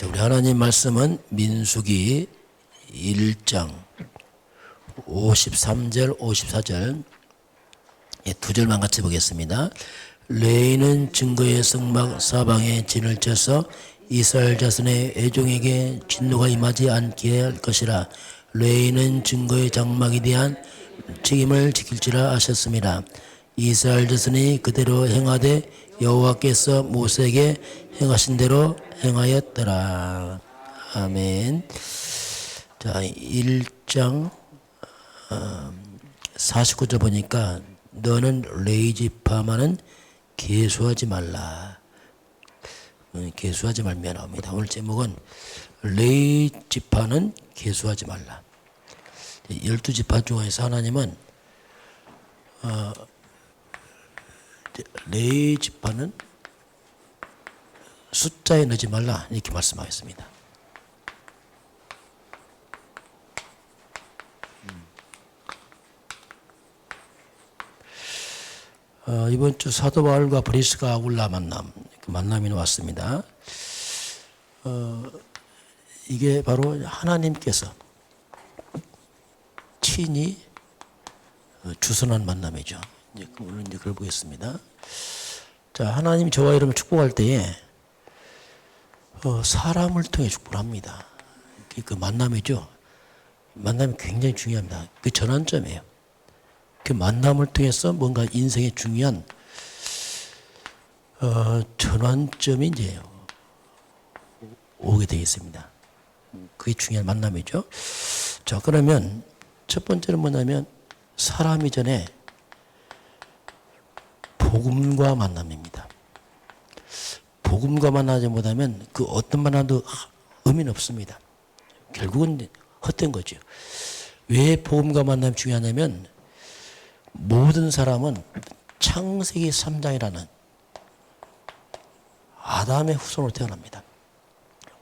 자, 우리 하나님 말씀은 민수기 1장 53절 54절 예, 두 절만 같이 보겠습니다. 레이는 증거의 성막 사방에 진을 쳐서 이스라엘 자손의 애종에게 진노가 임하지 않게 할 것이라 레이는 증거의 장막에 대한 책임을 지킬지라 하셨습니다. 이스라엘 자손이 그대로 행하되 여호와께서 모세에게 행하신 대로 행하였더라. 아멘. 자, 1장 49절 보니까 너는 레이지파만은 개수하지 말라. 어, 개수하지 말며 나옵니다. 오늘 제목은 레이지파는 개수하지 말라. 열두 지파 중에서 하나님은 어, 레이지파는 숫자에 넣지 말라 이렇게 말씀하겠습니다. 어, 이번 주 사도 바울과 브리스가 아굴라 만남 그 만남이 왔습니다. 어, 이게 바로 하나님께서 친히 어, 주선한 만남이죠. 이제 그- 오늘 이제 그걸 보겠습니다. 자, 하나님이 저와 여러분 축복할 때에 어, 사람을 통해 축복을 합니다. 그- 그 만남이죠. 만남이 굉장히 중요합니다. 그 전환점이에요. 그 만남을 통해서 뭔가 인생의 중요한 어, 전환점이 이제 오게 되어 있습니다. 그게 중요한 만남이죠. 자, 그러면 첫 번째는 뭐냐면 사람이 전에 복음과 만남입니다. 복음과 만나지 못하면 그 어떤 만남도 의미는 없습니다. 결국은 헛된 거죠. 왜 복음과 만남이 중요하냐면 모든 사람은 창세기 3장이라는 아담의 후손으로 태어납니다.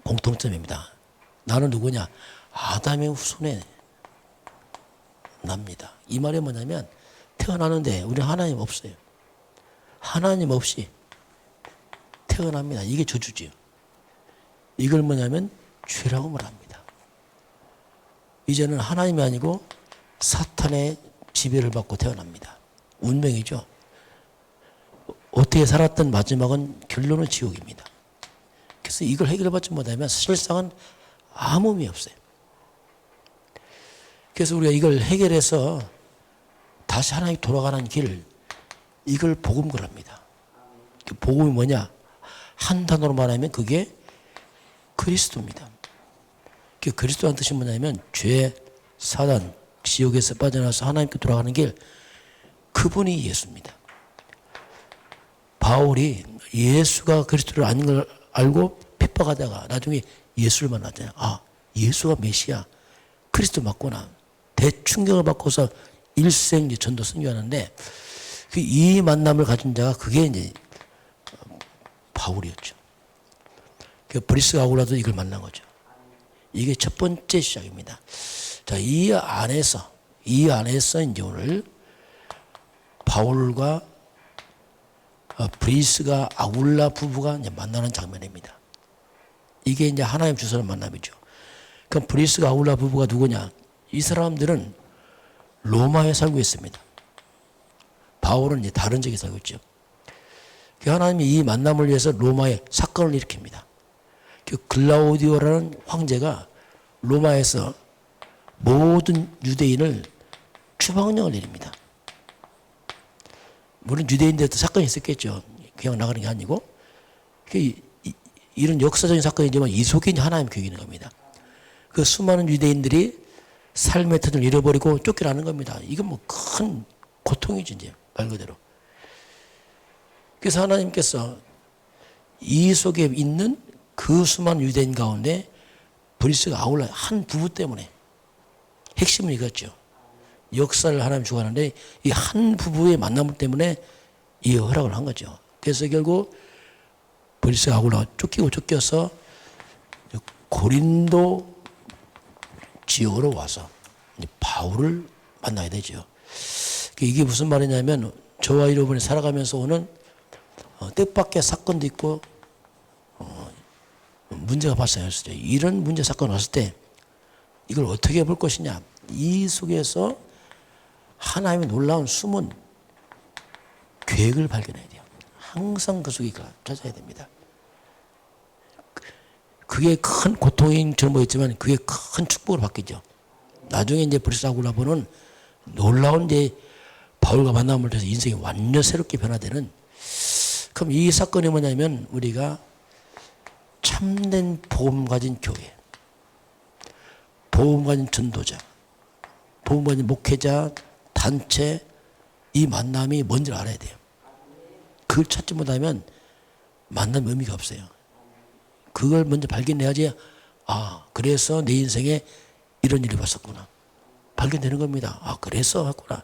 공통점입니다. 나는 누구냐? 아담의 후손에 납니다. 이 말이 뭐냐면 태어나는데 우리 하나님 없어요. 하나님 없이 태어납니다. 이게 저주지요. 이걸 뭐냐면 죄라고 말합니다. 이제는 하나님이 아니고 사탄의 지배를 받고 태어납니다. 운명이죠. 어떻게 살았던 마지막은 결론은 지옥입니다. 그래서 이걸 해결받지 못하면 실상은 아무 의미 없어요. 그래서 우리가 이걸 해결해서 다시 하나님 돌아가는 길, 이걸 복음을 합니다. 그 복음이 뭐냐? 한 단어로 말하면 그게 그리스도입니다. 그 그리스도란 뜻이 뭐냐면 죄, 사단, 지옥에서 빠져나와서 하나님께 돌아가는 길, 그분이 예수입니다. 바울이 예수가 그리스도를 아닌 걸 알고 핍박하다가 나중에 예수를 만났잖아요. 아, 예수가 메시아, 그리스도 맞구나. 대충격을 받고서 일생 전도 선교하는데 그 이 만남을 가진 자가 그게 이제 바울이었죠. 그 브리스 아울라도 이걸 만난 거죠. 이게 첫 번째 시작입니다. 자, 이 안에서, 이 안에서 이제 오늘 바울과 어, 브리스가 아울라 부부가 이제 만나는 장면입니다. 이게 이제 하나님 주소는 만남이죠. 그럼 브리스가 아울라 부부가 누구냐? 이 사람들은 로마에 살고 있습니다. 바울은 이제 다른 지역에 살고 있죠. 그 하나님이 이 만남을 위해서 로마에 사건을 일으킵니다. 그 글라우디오라는 황제가 로마에서 모든 유대인을 추방령을 내립니다. 물론 유대인들도 사건이 있었겠죠. 그냥 나가는 게 아니고. 그 이런 역사적인 사건이지만 이 속에 이제 하나님 있는 겁니다. 그 수많은 유대인들이 삶의 터를 잃어버리고 쫓겨나는 겁니다. 이건 뭐 큰 고통이지, 이제, 말 그대로. 그래서 하나님께서 이 속에 있는 그 수많은 유대인 가운데 브리스가 아울러 한 부부 때문에 핵심은 이거죠. 역사를 하나님 주관하는데 이 한 부부의 만남 때문에 이 허락을 한 거죠. 그래서 결국 브리스가 아울러 쫓기고 쫓겨서 고린도 지역으로 와서 바울을 만나게 되죠. 이게 무슨 말이냐면 저와 여러분이 살아가면서 오는 어, 뜻밖의 사건도 있고 어, 문제가 발생했어요. 이런 문제 사건이 왔을 때 이걸 어떻게 볼 것이냐. 이 속에서 하나님의 놀라운 숨은 계획을 발견해야 돼요. 항상 그 속에 찾아야 됩니다. 그게 큰 고통인 줄 모르겠지만 그게 큰 축복으로 바뀌죠. 나중에 이제 브리스아굴라보는 놀라운 이제 바울과 만남을 통해서 인생이 완전 새롭게 변화되는 그럼 이 사건이 뭐냐면 우리가 참된 복음 가진 교회, 복음 가진 전도자, 복음 가진 목회자, 단체 이 만남이 뭔지 알아야 돼요. 그걸 찾지 못하면 만남 의미가 없어요. 그걸 먼저 발견해야지 아 그래서 내 인생에 이런 일이 왔었구나 발견되는 겁니다. 아 그래서 왔구나.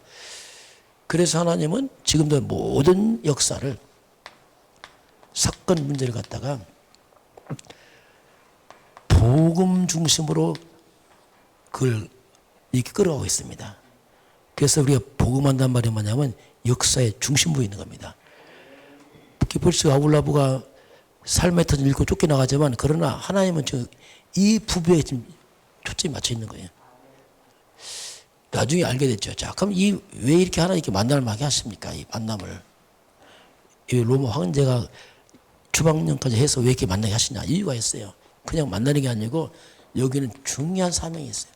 그래서 하나님은 지금도 모든 역사를 사건 문제를 갖다가 복음 중심으로 그걸 이렇게 끌어가고 있습니다. 그래서 우리가 복음한단 말이 뭐냐면 역사의 중심부에 있는 겁니다. 기폴스 아울라부가 삶의 터전 잃고 쫓겨나가지만 그러나 하나님은 이 부부에 지금 초점이 맞춰 있는 거예요. 나중에 알게 됐죠. 자, 그럼 이 왜 이렇게 하나님께 만남을 하게 하십니까? 이 만남을. 이 로마 황제가 주방령까지 해서 왜 이렇게 만나게 하시냐? 이유가 있어요. 그냥 만나는 게 아니고 여기는 중요한 사명이 있어요.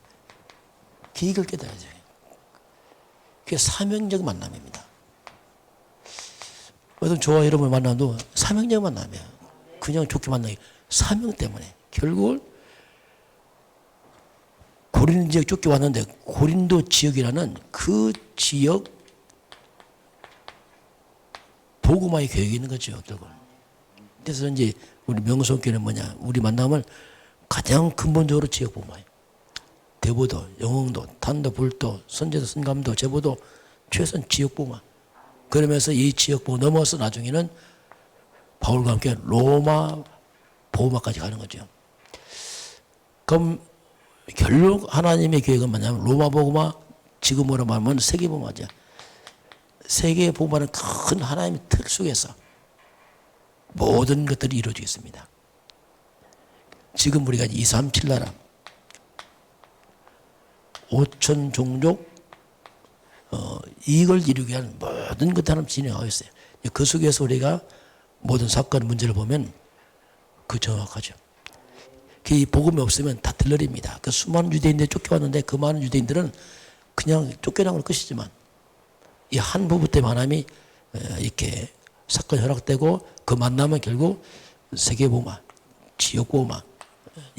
계획을 깨달아야죠. 그게 사명적 만남입니다. 어떤 저와 여러분을 만나도 사명적 만남이에요. 그냥 좋게 만나기 사명 때문에 결국은 고린 지역 쫓겨왔는데 고린도 지역이라는 그 지역 보고마의 계획이 있는 거죠. 그래서 이제 우리 명성교는 뭐냐 우리 만남을 가장 근본적으로 지역 보고마예요. 대보도, 영흥도, 탄도, 불도, 선제도, 선감도, 제보도 최선 지역 보마. 그러면서 이 지역 보고 넘어서 나중에는 바울과 함께 로마 보호마까지 가는 거죠. 그럼 결국 하나님의 계획은 뭐냐면 로마 보호마 지금으로 말하면 세계 보호마죠. 세계 보호마는 큰 하나님의 틀 속에서 모든 것들이 이루어지겠습니다. 지금 우리가 237 나라 5천 종족 어, 이걸 이루기 위한 모든 것들 하나님 진행하고 있어요. 그 속에서 우리가 모든 사건 문제를 보면 그 정확하죠. 그 복음이 없으면 다 들러립니다. 그 수많은 유대인들이 쫓겨왔는데 그 많은 유대인들은 그냥 쫓겨나는 것이지만 이 한 부부 하나님이 어, 이렇게 사건이 허락되고 그 만남은 결국 세계보마, 지역보마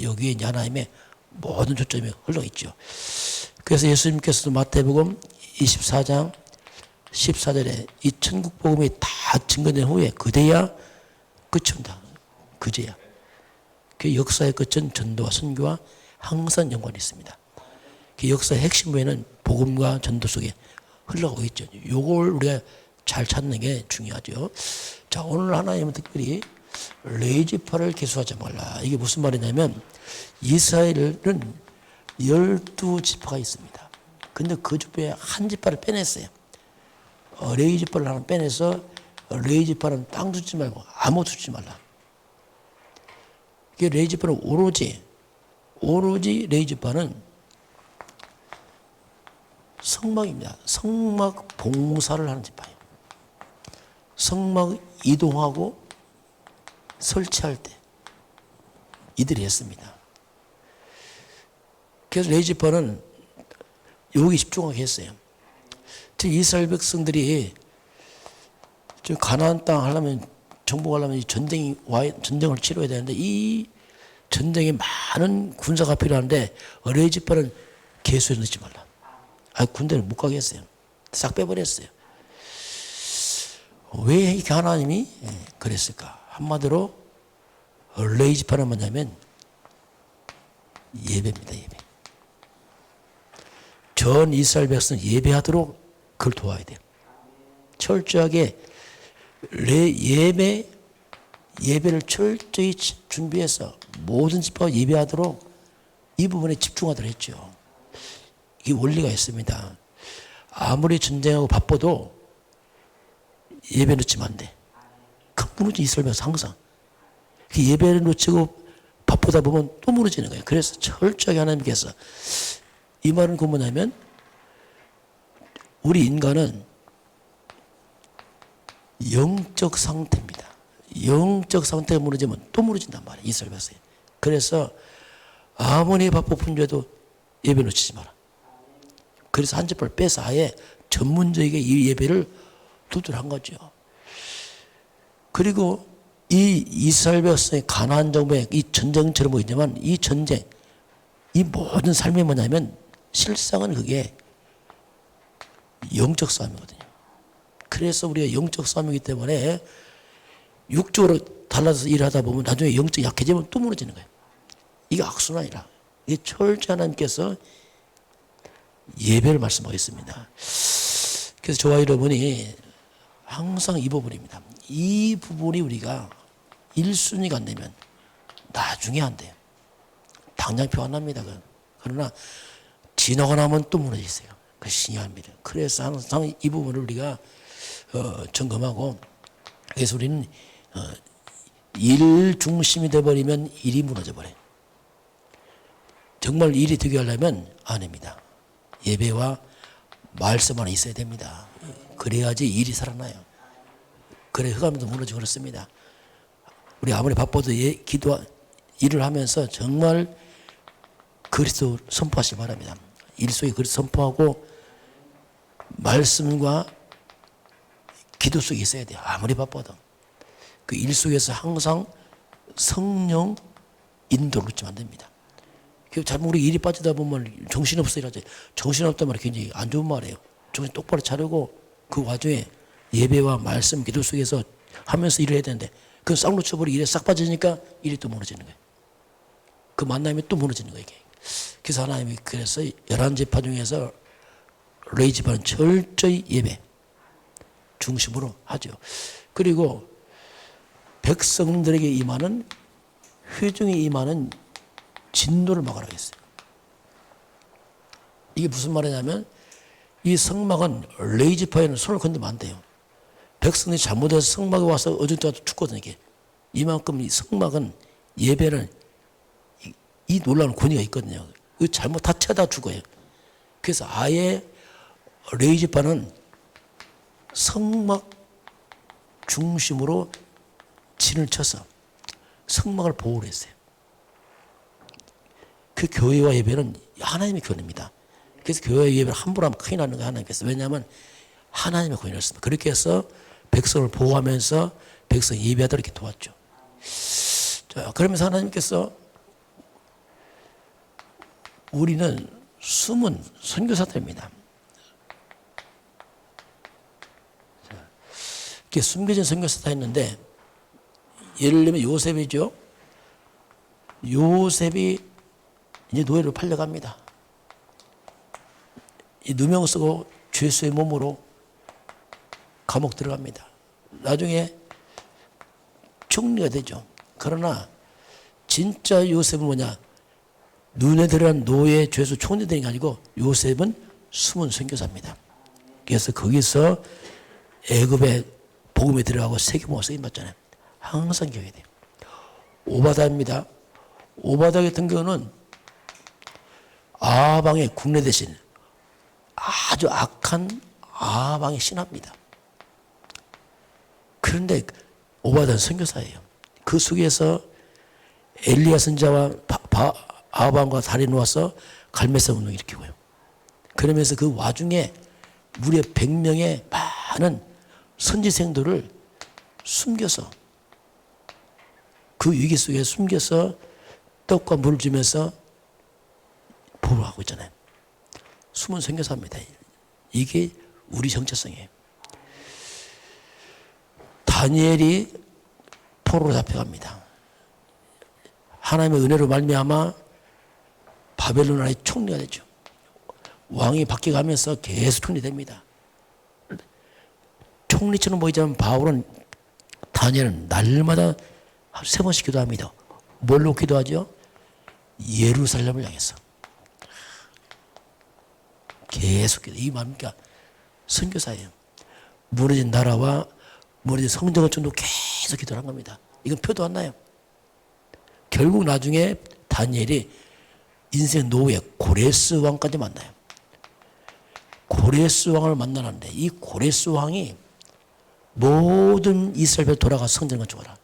여기에 이제 하나님의 모든 초점이 흘러 있죠. 그래서 예수님께서도 마태복음 24장 14절에 이 천국 복음이 다 증거된 후에 그대야 끝입니다. 그제야. 그 역사의 끝은 전도와 선교와 항상 연관이 있습니다. 그 역사의 핵심에는 복음과 전도 속에 흘러가고 있죠. 요걸 우리가 잘 찾는 게 중요하죠. 자, 오늘 하나님은 특별히 레이지파를 개수하지 말라. 이게 무슨 말이냐면 이스라엘은 열두 지파가 있습니다. 근데 그 중에 한 지파를 빼냈어요. 어, 레이 지파를 하나 빼내서 레이 지파는 땅 주지 말고 아무것도 주지 말라. 그 레이 지파는 오로지 오로지 레이 지파는 성막입니다. 성막 봉사를 하는 지파예요. 성막 이동하고 설치할 때 이들이 했습니다. 그래서 레이 지파는 여기 집중하게 했어요. 즉 이스라엘 백성들이 저 가나안 땅 하려면 정복하려면 전쟁이 와 전쟁을 치러야 되는데 이 전쟁에 많은 군사가 필요한데 레이 지파는 개수에 넣지 말라. 아 군대를 못 가게 했어요. 싹 빼버렸어요. 왜 이렇게 하나님이 그랬을까? 한마디로 레이 지파는 뭐냐면 예배입니다. 예배. 전 이스라엘 백성 예배하도록 그걸 도와야 돼요. 철저하게 레 예배 예배를 철저히 준비해서 모든 집회가 예배하도록 이 부분에 집중하도록 했죠. 이 원리가 있습니다. 아무리 전쟁하고 바빠도 예배 놓치면 안 돼. 큰 이스라엘 백성 항상 그 예배를 놓치고 바쁘다 보면 또 무너지는 거예요. 그래서 철저하게 하나님께서 이 말은 그 뭐냐면 우리 인간은 영적 상태입니다. 영적 상태가 무너지면 또 무너진단 말이에요. 백성이. 그래서 아무리 바쁘 죄도 예배 놓치지 마라. 그래서 한 집을 빼서 아예 전문적이게 이 예배를 두드한 거죠. 그리고 이 이스라엘 백성의 가나안 정부의 이 전쟁처럼 보이지만 이 전쟁, 이 모든 삶이 뭐냐면 실상은 그게 영적 싸움이거든요. 그래서 우리가 영적 싸움이기 때문에 육적으로 달라서 일하다 보면 나중에 영적 약해지면 또 무너지는 거예요. 이게 악순환이라. 이게 철저 하나님께서 예배를 말씀하겠습니다. 그래서 저와 여러분이 항상 이 부분입니다. 이 부분이 우리가 1순위가 안 되면 나중에 안 돼요. 당장 표안 납니다. 그건. 그러나 지나고 나면 또 무너져 있어요. 그 신기합니다. 그래서 항상 이 부분을 우리가 어, 점검하고 그래서 우리는 어, 일 중심이 돼버리면 일이 무너져 버려요. 정말 일이 되게 하려면 아닙니다. 예배와 말씀 안에 있어야 됩니다. 그래야지 일이 살아나요. 그래 흑암도 무너지고 그렇습니다. 우리 아무리 바빠도 예, 기도 일을 하면서 정말 그리스도 선포하시기 바랍니다. 일 속에 그리스도 선포하고 말씀과 기도 속에 있어야 돼요. 아무리 바빠도. 그 일 속에서 항상 성령 인도를 놓치면 안 됩니다. 그 잘못 우리 일이 빠지다 보면 정신없어 이러지. 정신없단 말이 굉장히 안 좋은 말이에요. 정신 똑바로 차리고 그 와중에 예배와 말씀, 기도 속에서 하면서 일을 해야 되는데 그싹 놓쳐버리고 일에 싹 빠지니까 일이 또 무너지는 거예요. 그 만남이 또 무너지는 거예요. 이게. 그래서 하나님이 그래서 열한 지파 중에서 레이 지파는 철저히 예배 중심으로 하죠. 그리고 백성들에게 임하는 회중에 임하는 진노를 막으라 했어요. 이게 무슨 말이냐면 이 성막은 레이지파에는 손을 건드면 안 돼요. 백성이 잘못해서 성막에 와서 어중쩡하도 죽거든요. 이게. 이만큼 이 성막은 예배는 이, 이 놀라운 권위가 있거든요. 이 잘못 다쳐다 죽어요. 그래서 아예 레이지파는 성막 중심으로 진을 쳐서 성막을 보호를 했어요. 그 교회와 예배는 하나님의 교회입니다. 그래서 교회 예배를 함부로 하면 큰일 나는 거 하나님께서. 왜냐하면 하나님의 권위였습니다. 그렇게 해서 백성을 보호하면서 백성 예배하도록 이렇게 도왔죠. 자, 그러면서 하나님께서 우리는 숨은 선교사들입니다. 이렇게 숨겨진 선교사다 했는데 예를 들면 요셉이죠. 요셉이 이제 노예로 팔려갑니다. 이 누명 쓰고 죄수의 몸으로 감옥 들어갑니다. 나중에 총리가 되죠. 그러나 진짜 요셉은 뭐냐? 눈에 들어간 노예 죄수 총리 되는 게 아니고 요셉은 숨은 선교사입니다. 그래서 거기서 애굽에 복음에 들어가고 세계모가 쓰임 받잖아요. 항상 기억해야 돼요. 오바다입니다. 오바다 같은 경우는 아방의 국내 대신 아주 악한 아방의 신화입니다. 그런데 오바다는 선교사예요. 그 속에서 엘리야 선자와 아방과 다리 놓아서 갈매사 운동 일으키고요. 그러면서 그 와중에 무려 100명의 많은 선지생들을 숨겨서 그 위기 속에 숨겨서 떡과 물을 주면서 보호하고 있잖아요. 숨은 선교사입니다. 이게 우리 정체성이에요. 다니엘이 포로로 잡혀갑니다. 하나님의 은혜로 말미암아 바벨론 나라의 총리가 되죠. 왕이 바뀌어가면서 계속 총리됩니다. 총리처럼 보이지만 바울은 다니엘은 날마다 세 번씩 기도합니다. 뭘로 기도하죠? 예루살렘을 향해서. 계속 기도. 이 뭡니까? 선교사예요. 무너진 나라와 무너진 성전을 정도 계속 기도한 겁니다. 이건 표도 안 나요. 결국 나중에 다니엘이 인생 노예 고레스 왕까지 만나요. 고레스 왕을 만나는데 이 고레스 왕이 모든 이스라엘 돌아가 성전을 죽어라.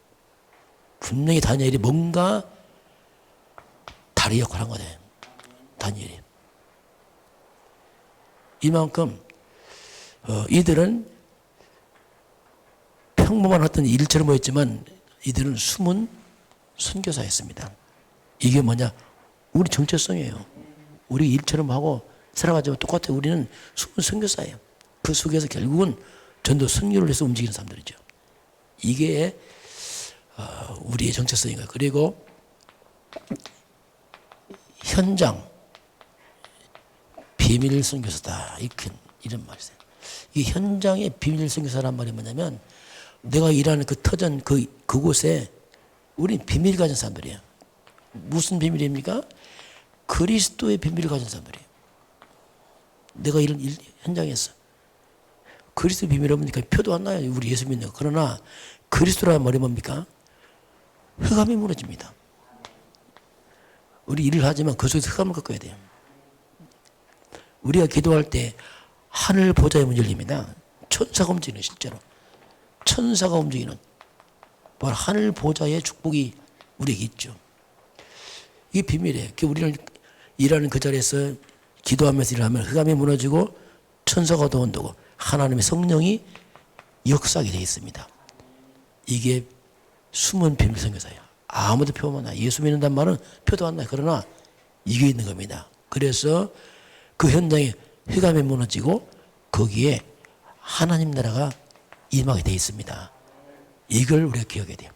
분명히 다니엘이 뭔가 다리 역할을 한 거네. 다니엘이. 이만큼 어, 이들은 평범한 어떤 일처럼 보였지만 이들은 숨은 선교사였습니다. 이게 뭐냐? 우리 정체성이에요. 우리 일처럼 하고 살아가지만 똑같아요. 우리는 숨은 선교사예요. 그 속에서 결국은 전도 선교를 해서 움직이는 사람들이죠. 이게 어, 우리의 정체성인 거예요. 그리고 현장 비밀 선교사다 이렇게 이런 말이세요. 이 현장의 비밀 선교사란 말이 뭐냐면 내가 일하는 그 터전 그 그곳에 우린 비밀 가진 사람들이에요. 무슨 비밀입니까? 그리스도의 비밀을 가진 사람들이에요. 내가 이런 일, 현장에서 그리스도 비밀 없으니까 표도 안 나요. 우리 예수 믿는 거. 그러나 그리스도라는 말이 뭡니까? 흑암이 무너집니다. 우리 일을 하지만 그 속에서 흑암을 꺾어야 돼요. 우리가 기도할 때 하늘 보좌의 문이 열립니다. 천사가 움직이는 실제로. 천사가 움직이는 바로 하늘 보좌의 축복이 우리에게 있죠. 이게 비밀이에요. 그 우리는 일하는 그 자리에서 기도하면서 일하면 흑암이 무너지고 천사가 도온다고 하나님의 성령이 역사하게 되어 있습니다. 이게 숨은 비밀 선교사예요. 아무도 표만 나. 예수 믿는단 말은 표도 안 나요. 그러나 이게 있는 겁니다. 그래서 그 현장에 흑암이 무너지고 거기에 하나님 나라가 임하게 되어 있습니다. 이걸 우리가 기억해야 돼요.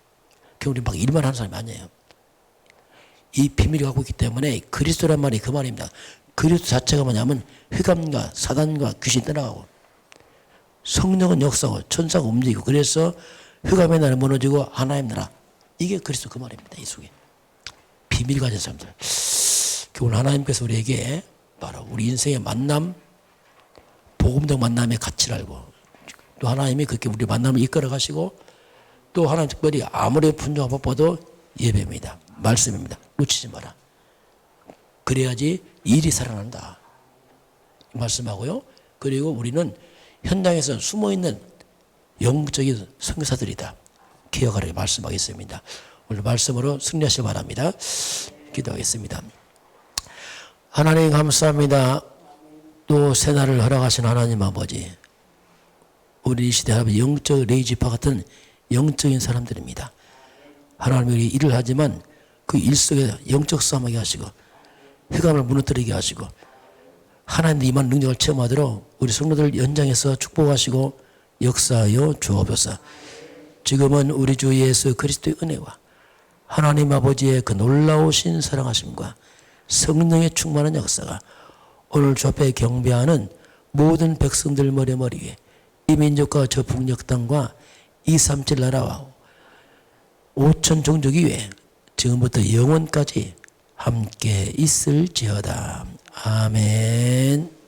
그 우리 막 일만 하는 사람이 아니에요. 이 비밀을 갖고 있기 때문에 그리스도란 말이 그 말입니다. 그리스도 자체가 뭐냐면 흑암과 사단과 귀신 떠나가고 성령은 역사고 천사가 움직이고 그래서 흑암의 나라 무너지고 하나님 나라 이게 그리스도 그 말입니다. 이 속에 비밀 가진 사람들. 그 오늘 하나님께서 우리에게 바로 우리 인생의 만남, 복음적 만남의 가치를 알고 또 하나님이 그렇게 우리 만남을 이끌어 가시고 또 하나님 특별히 아무리 분주한 바빠도 예배입니다. 말씀입니다. 놓치지 마라. 그래야지 일이 살아난다. 말씀하고요. 그리고 우리는 현장에서 숨어 있는 영적인 선교사들이다. 기억하라고 말씀하겠습니다. 오늘 말씀으로 승리하시기 바랍니다. 기도하겠습니다. 하나님 감사합니다. 또 새날을 허락하신 하나님 아버지. 우리 이 시대 아버지 영적 레이지파 같은 영적인 사람들입니다. 하나님이 일을 하지만 그 일 속에 영적 싸움하게 하시고 흑암을 무너뜨리게 하시고 하나님의 임한 능력을 체험하도록 우리 성도들 연장해서 축복하시고 역사하여 주옵소서. 지금은 우리 주 예수 그리스도의 은혜와 하나님 아버지의 그 놀라우신 사랑하심과 성령의 충만한 역사가 오늘 주 앞에 경배하는 모든 백성들 머리 머리 위에 이 민족과 저 북녘 땅과 이 삼칠 나라와 오천 종족이 위에 지금부터 영원까지 함께 있을지어다. 아멘.